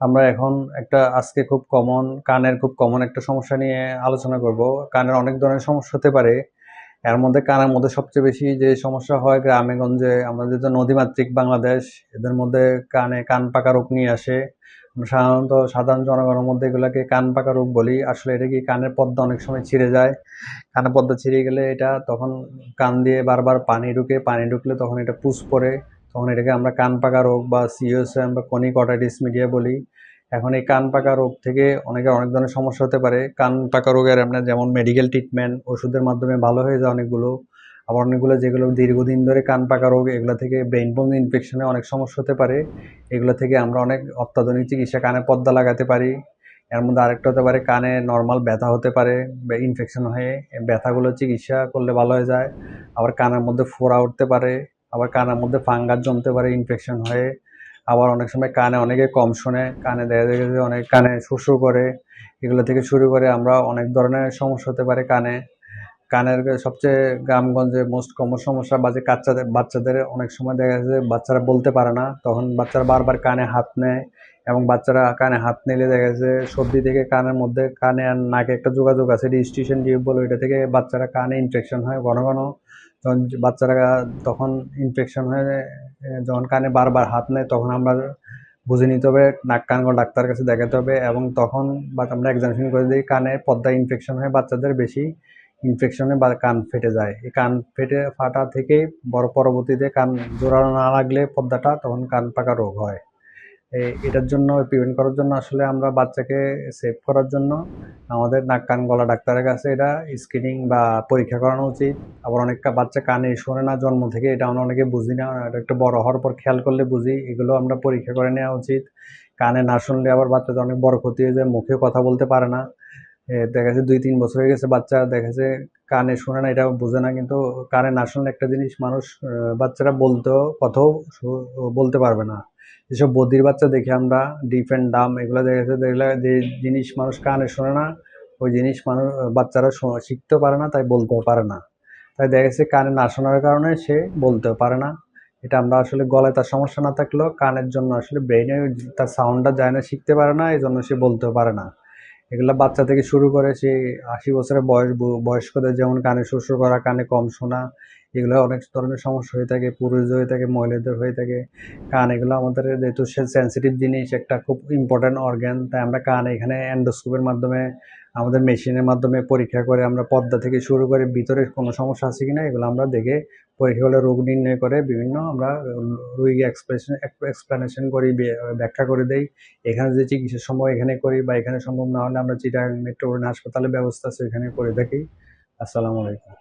আমরা এখন একটা আজকে খুব কমন কানের খুব কমন একটা সমস্যা নিয়ে আলোচনা করব। কানের অনেক ধরনের সমস্যা হতে পারে। এর মধ্যে কানের মধ্যে সবচেয়ে বেশি যে সমস্যা হয় গ্রামে গঞ্জে আমাদের যে নদীমাতৃক বাংলাদেশ, এদের মধ্যে কানে কান পাকা রোগ নিয়ে আসে। সাধারণত সাধারণ জনগণের মধ্যে এগুলোকে কান পাকা রোগ বলি। আসলে এটা কি কানের পর্দা অনেক সময় ছিঁড়ে যায়? কানের পর্দা ছিঁড়ে গেলে এটা তখন কান দিয়ে বারবার পানি ঢুকে, পানি ঢুকলে তখন এটা পুষ পড়ে। তখন এটাকে আমরা কান পাকা রোগ বা সিওসএম বা কনিক অটাইটিস মিডিয়া বলি। এখন এই কান পাকা রোগ থেকে অনেকের অনেক ধরনের সমস্যা হতে পারে। কান পাকা রোগের আপনার যেমন মেডিকেল ট্রিটমেন্ট ওষুধের মাধ্যমে ভালো হয়ে যায় অনেকগুলো। আবার অনেকগুলো যেগুলো দীর্ঘদিন ধরে কান পাকা রোগ, এগুলো থেকে ব্রেইন বোন ইনফেকশনে অনেক সমস্যা হতে পারে। এগুলো থেকে আমরা অনেক অত্যাধুনিক চিকিৎসা কানে পর্দা লাগাতে পারি। এর মধ্যে আরেকটা হতে পারে, কানে নর্মাল ব্যথা হতে পারে ইনফেকশন হয়ে ব্যথাগুলো চিকিৎসা করলে ভালো হয়ে যায়। আবার কানের মধ্যে ফোড়া উঠতে পারে। আবার কানের মধ্যে ফাঙ্গাস জমতে পারে ইনফেকশন হয়ে। আবার অনেক সময় কানে অনেকে কম শোনে, কানে দেখা যায় যে অনেক কানে শুশু করে, এগুলো থেকে শুরু করে আমরা অনেক ধরনের সমস্যা হতে পারে কানে। কানের সবচেয়ে গ্রামগঞ্জে মোস্ট কমন সমস্যা বাজে কাচ্চাদের, বাচ্চাদের অনেক সময় দেখা যায় যে বাচ্চারা বলতে পারে না, তখন বাচ্চারা বারবার কানে হাত নেয়। এবং বাচ্চারা কানে হাত নিলে দেখা যাচ্ছে সর্দি থেকে কানের মধ্যে, কানে আর নাকে একটা যোগাযোগ আছে রেজিস্ট্রেশন টিউব বলে ওইটা থেকে বাচ্চারা কানে ইনফেকশন হয় ঘন ঘন। যখন বাচ্চারা তখন ইনফেকশন হয়ে, যখন কানে বারবার হাত নেয়, তখন আমরা বুঝে নিতে হবে, নাক কান ডাক্তার কাছে দেখাতে হবে এবং তখন বা আমরা এক্সামিনেশন করে দিই, কানে পদ্মা ইনফেকশন হয়, বাচ্চাদের বেশি ইনফেকশনে বা কান ফেটে যায়। এই কান ফেটে ফাটা থেকে বড় পরবর্তীতে কান জোড়ানো না লাগলে পদ্মাটা তখন কান পাকা রোগ হয়। এটার জন্য প্রিভেন্ট করার জন্য আসলে আমরা বাচ্চাকে সেভ করার জন্য আমাদের নাক, কান, গলা ডাক্তারের কাছে এটা স্ক্রিনিং বা পরীক্ষা করানো উচিত। আবার অনেক বাচ্চা কানে শোনে না, জন্ম থেকে এটা আমরা অনেকে বুঝি না, এটা একটু বড় হওয়ার পর খেয়াল করলে বুঝি, এগুলো আমরা পরীক্ষা করে নেওয়া উচিত। কানে না শুনলে আবার বাচ্চাদের অনেক বড় ক্ষতি হয়ে যায় মুখে কথা বলতে পারে না। দেখা যাচ্ছে দুই, তিন বছর হয়ে গেছে, বাচ্চা দেখা যাচ্ছে কানে শোনে না, এটা বোঝে না, কিন্তু কানে না শুনলে একটা জিনিস মানুষ বাচ্চারা বলতেও, কথাও বলতে পারবে না। যেসব বদির বাচ্চা দেখি আমরা, ডিপ অ্যান্ড ডাম, এগুলো দেখেছে দেখলে যে জিনিস মানুষ কানে শোনে না, ওই জিনিস মানুষ, বাচ্চারা শিখতেও পারে না, তাই বলতেও পারে না। তাই দেখা যাচ্ছে কানে না শোনার কারণে সে বলতেও পারে না। এটা আমরা আসলে গলায় তার সমস্যা না থাকলেও কানের জন্য আসলে ব্রেইনে তার সাউন্ডটা যায় না, শিখতে পারে না এই জন্য সে বলতেও পারে না। এগুলো বাচ্চা থেকে শুরু করে সে আশি বছরের বয়স বয়স্কদের যেমন কানে শস্য করা, কানে কম শোনা এগুলো অনেক ধরনের সমস্যা হয়ে থাকে, পুরুষ হয়ে থাকে, মহিলাদের হয়ে থাকে। কান এগুলো আমাদের যেহেতু সেন্সিটিভ জিনিস, একটা খুব ইম্পর্ট্যান্ট অর্গ্যান তাই আমরা কান এখানে অ্যান্ডোস্কোপের মাধ্যমে, আমাদের মেশিনের মাধ্যমে পরীক্ষা করে আমরা পদ্মা থেকে শুরু করে ভিতরে কোনো সমস্যা আছে কিনা, এগুলো আমরা দেখে পরীক্ষা করে রোগ নির্ণয় করে বিভিন্ন আমরা রোগী এক্সপ্রেশন এক্সপ্লেনেশন করি ব্যাখ্যা করে দেই। এখানে যে চিকিৎসার সময় এখানে করি বা এখানে সম্ভব না হলে আমরা চিটাং মেট্রোপলিটন হাসপাতালে ব্যবস্থা আছে এখানে করে থাকি। আসসালামু আলাইকুম।